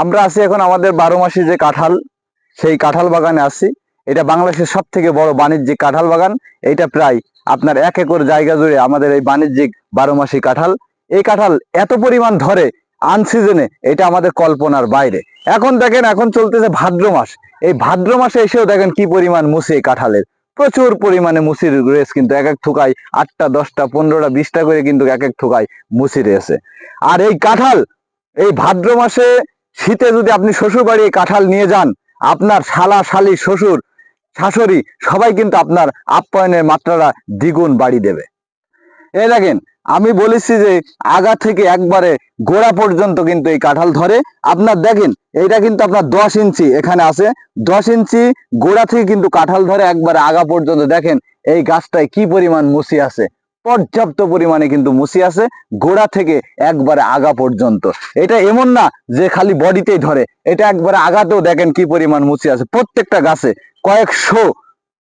আমরা আছি এখন আমাদের বারো মাসি যে কাঁঠাল, সেই কাঁঠাল বাগানে আছি। এটা বাংলাদেশের সব থেকে বড় বাণিজ্যিক কাঁঠাল বাগান। এইটা প্রায় আপনার এক একর জায়গা জুড়ে আমাদের এই বাণিজ্যিক বারো মাসি কাঁঠাল। এই কাঁঠাল এত পরিমাণ ধরে আনসিজনে, এটা আমাদের কল্পনার বাইরে। এখন দেখেন, এখন চলতেছে ভাদ্র মাস। এই ভাদ্র মাসে এসেও দেখেন কি পরিমাণ মুসি এই কাঁঠালের। প্রচুর পরিমাণে মুসির রেস কিন্তু এক এক থুকায় আটটা, দশটা, পনেরোটা, বিশটা করে কিন্তু এক এক থুকায় মুসি রয়েছে। আর এই কাঁঠাল, এই ভাদ্র মাসে শীতে যদি আপনি শ্বশুর বাড়ি কাঁঠাল নিয়ে যান, আপনার শালা, শালি, শ্বশুর, শাশুড়ি সবাই কিন্তু আপনার আপ্যায়নের মাত্রাটা দ্বিগুণ বাড়ি দেবে। এই দেখেন, আমি বলেছি যে আগা থেকে একবারে গোড়া পর্যন্ত কিন্তু এই কাঁঠাল ধরে। আপনার দেখেন, এইটা কিন্তু আপনার দশ ইঞ্চি এখানে আছে। দশ ইঞ্চি গোড়া থেকে কিন্তু কাঁঠাল ধরে একবারে আগা পর্যন্ত দেখেন, এই গাছটায় কি পরিমাণ মুসি আছে। পর্যাপ্ত পরিমাণে কিন্তু মুসি আছে গোড়া থেকে একবারে আগা পর্যন্ত। এটা এমন না যে খালি বডিতেই ধরে এটা একবারে আগাতেও দেখেন কি পরিমাণ মুসি আছে। প্রত্যেকটা গাছে কয়েকশো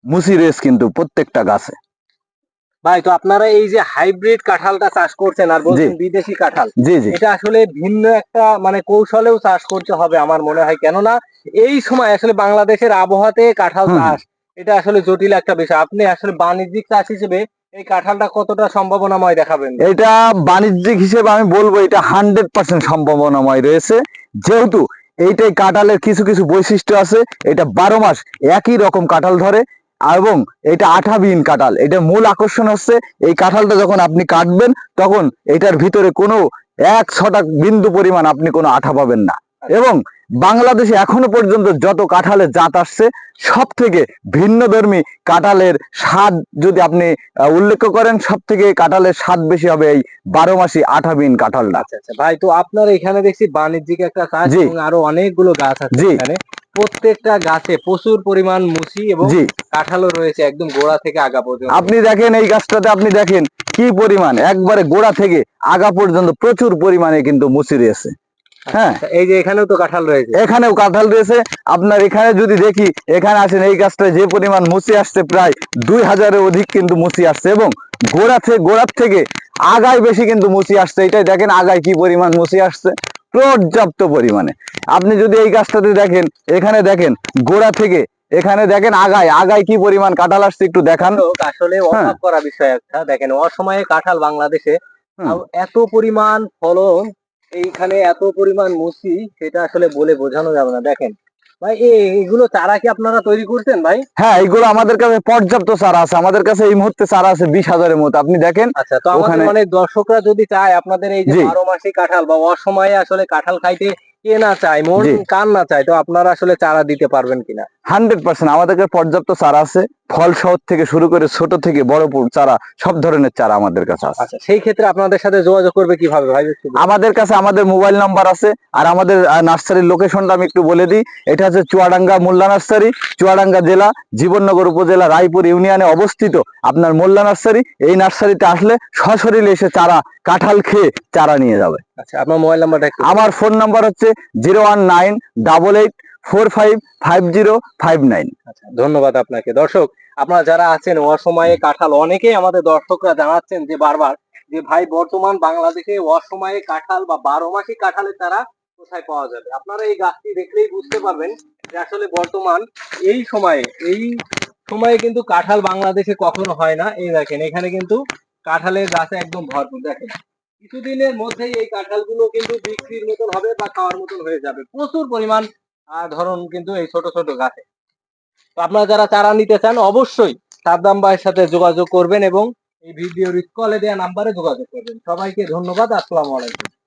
মুসি রেস কিন্তু প্রত্যেকটা গাছে। ভাই তো আপনারা এই যে হাইব্রিড কাঁঠালটা চাষ করছেন আর বলছেন বিদেশি কাঁঠাল জি জি। এটা আসলে ভিন্ন একটা মানে কৌশলেও চাষ করতে হবে আমার মনে হয়। কেননা এই সময় আসলে বাংলাদেশের আবহাওয়াতে কাঁঠাল চাষ এটা আসলে জটিল একটা বিষয়। আপনি আসলে বাণিজ্যিক চাষ হিসেবে এই কাঁঠালটা কতটা সম্ভাবনাময় দেখাবেন? এটা বাণিজ্যিক হিসেবে আমি বলব এটা হান্ড্রেড পার্সেন্ট সম্ভাবনাময় রয়েছে। যেহেতু এইটাই কাঁঠালের কিছু কিছু বৈশিষ্ট্য আছে, এটা বারো মাস একই রকম কাঁঠাল ধরে এবং এটা আঠাবিহীন কাঁঠাল। এটা মূল আকর্ষণ হচ্ছে এই কাঁঠালটা যখন আপনি কাটবেন, তখন এটার ভিতরে কোনো এক ছটা বিন্দু পরিমাণ আপনি কোনো আঠা পাবেন না। এবং বাংলাদেশে এখনও পর্যন্ত যত কাঁঠালের জাত আসছে সব থেকে ভিন্ন ধর্মী কাঁঠালের স্বাদ যদি আপনি উল্লেখ করেন সব থেকে কাঁঠালের স্বাদ বেশি হবে এই বারো মাসি আঠাবিহীন কাঁঠালটা আচ্ছা আচ্ছা। ভাই তো আপনার এখানে দেখছি বাণিজ্যিক একটা চাষ জি। এবং আরও অনেকগুলো গাছ আছে। এখানে। প্রত্যেকটা গাছে প্রচুর পরিমাণ মুসি এবং কাঁঠালও রয়েছে একদম গোড়া থেকে আগা পর্যন্ত। আপনি দেখেন এই গাছটাতে আপনি দেখেন কি পরিমাণ। একবারে গোড়া থেকে আগা পর্যন্ত প্রচুর পরিমাণে কিন্তু মুসি রয়েছে। হ্যাঁ। আচ্ছা, এই যে এখানেও তো কাঁঠাল রয়েছে। এখানেও কাঁঠাল রয়েছে। আপনার এখানে যদি দেখি এখানে আছেন এই গাছটায় যে পরিমাণ আসছে প্রায় দুই হাজারের অধিক কিন্তু আসছে এবং গোড়া থেকে গোড়ার থেকে আগায় বেশি কিন্তু আসছে। এটাই দেখেন আগায় কি পরিমাণ আসছে। পর্যাপ্ত পরিমাণে। আপনি যদি এই গাছটাতে দেখেন এখানে দেখেন গোড়া থেকে এখানে দেখেন আগায়। আগায় কি পরিমাণ কাঁঠাল আসছে একটু দেখান। আসলে হ্যাঁ। অবাক করা বিষয় একটা। দেখেন অসময়ে কাঁঠাল বাংলাদেশে এত পরিমাণ ফলন এইখানে এত পরিমাণ মুসি সেটা আসলে বলে বোঝানো যাবে না। দেখেন ভাই এইগুলো চারা কি আপনারা তৈরি করছেন ভাই? হ্যাঁ এইগুলো আমাদের কাছে পর্যাপ্ত চারা আছে। আমাদের কাছে এই মুহূর্তে চারা আছে বিশ হাজারের মতো। আপনি দেখেন আচ্ছা তো আমাদের মানে দর্শকরা যদি চায় আপনাদের এই যে বারো মাসি কাঁঠাল বা অসময়ে আসলে কাঁঠাল খাইতে কে না চায় মন কান না চায় তো আপনারা আসলে চারা দিতে পারবেন কিনা? Hundred percent. আমাদের কাছে পর্যাপ্ত চারা আছে। ফল শহর থেকে শুরু করে ছোট থেকে বড় চারা সব ধরনের চারা আমাদের কাছে আছে। আচ্ছা সেই ক্ষেত্রে আপনাদের সাথে যোগাযোগ করবে কীভাবে ভাই? আমাদের কাছে আমাদের মোবাইল নাম্বার আছে আর আমাদের নার্সারির লোকেশনটা আমি একটু বলে দিই। এটা হচ্ছে চুয়াডাঙ্গা মোল্লা নার্সারি চুয়াডাঙ্গা জেলা জীবননগর উপজেলা রায়পুর ইউনিয়নে অবস্থিত আপনার মোল্লা নার্সারি। এই নার্সারিতে আসলে সশরীরে এসে চারা কাঁঠাল খেয়ে চারা নিয়ে যাবে। আচ্ছা আপনার মোবাইল নাম্বারটা আমার ফোন নাম্বার হচ্ছে zero one nine double eight আচ্ছা ধন্যবাদ আপনাকে। দর্শক, আপনারা যারা আছেন অসময়ে অনেকেই আমাদের দর্শকরা জানাচ্ছেন যে বারবার যে, ভাই, বর্তমান বাংলাদেশে অসময়ে কাঁঠাল বা বারো কাঁঠালের তারা কোথায় পাওয়া যাবে? আপনারা এই গাছটি দেখলেই বুঝতে পারবেন যে আসলে বর্তমান এই সময়ে এই সময়ে কিন্তু কাঁঠাল বাংলাদেশে কখনো হয় না। এই দেখেন, এখানে কিন্তু কাঁঠালের গাছে একদম ভরপুর। দেখেন, কিছুদিনের মধ্যেই এই কাঁঠালগুলো কিন্তু বিক্রির মতন হবে বা খাওয়ার মতন হয়ে যাবে। প্রচুর পরিমাণ ধরুন কিন্তু এই ছোট ছোট গাছে। তো আপনারা যারা চারা নিতে চান, অবশ্যই সাদ্দাম ভাইয়ের সাথে যোগাযোগ করবেন এবং এই ভিডিওর স্কলে দেওয়া নাম্বারে যোগাযোগ করবেন। সবাইকে ধন্যবাদ, আসসালামু আলাইকুম।